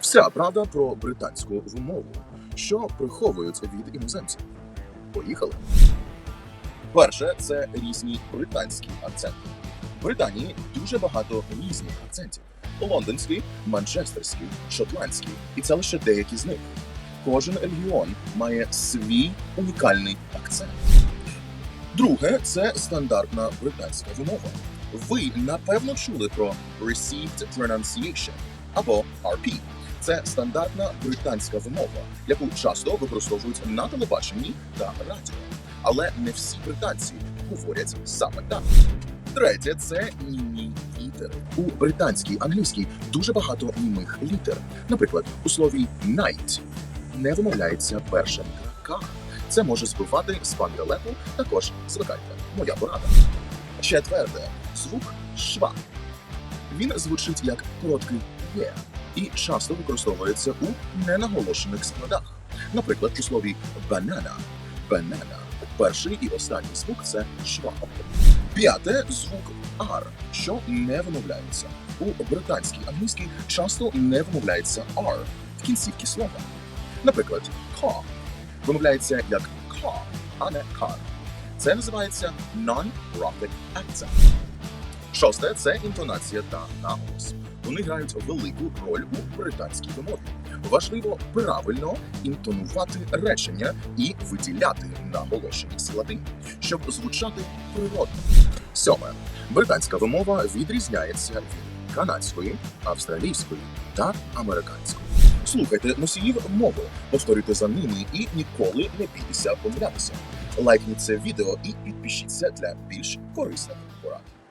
Вся правда про британську вимову, що приховують від іноземців. Поїхали. Перше це різні британські акценти. В Британії дуже багато різних акцентів: лондонський, манчестерський, шотландський, і це лише деякі з них. Кожен регіон має свій унікальний акцент. Друге це стандартна британська вимова. Ви напевно чули про Received Pronunciation або RP. Це стандартна британська вимова, яку часто використовують на телебаченні та радіо. Але не всі британці говорять саме так. Третє це німі літери. У британській англійській дуже багато німих літер. Наприклад, у слові night не вимовляється літера К. Це може збивати з пантелепу, також звикайте. Моя порада. Четверте звук шва. Він звучить як короткий є і часто використовується у ненаголошених складах. Наприклад, у слові банана. Банана. Перший і останній звук це шва. П'яте звук R, що не вимовляється. У британській англійській часто не вимовляється R в кінцівці слова. Наприклад, car вимовляється як car, а не car. Це називається non-rhotic accent. Шосте це інтонація та наголос. Вони грають велику роль у британській вимові. Важливо правильно інтонувати речення і виділяти наголошені склади, щоб звучати природно. Сьоме британська вимова відрізняється від канадської, австралійської та американської. Слухайте носіїв мови, повторюйте за ними і ніколи не бійтеся помилятися. Лайкніть це відео і підпишіться для більш корисних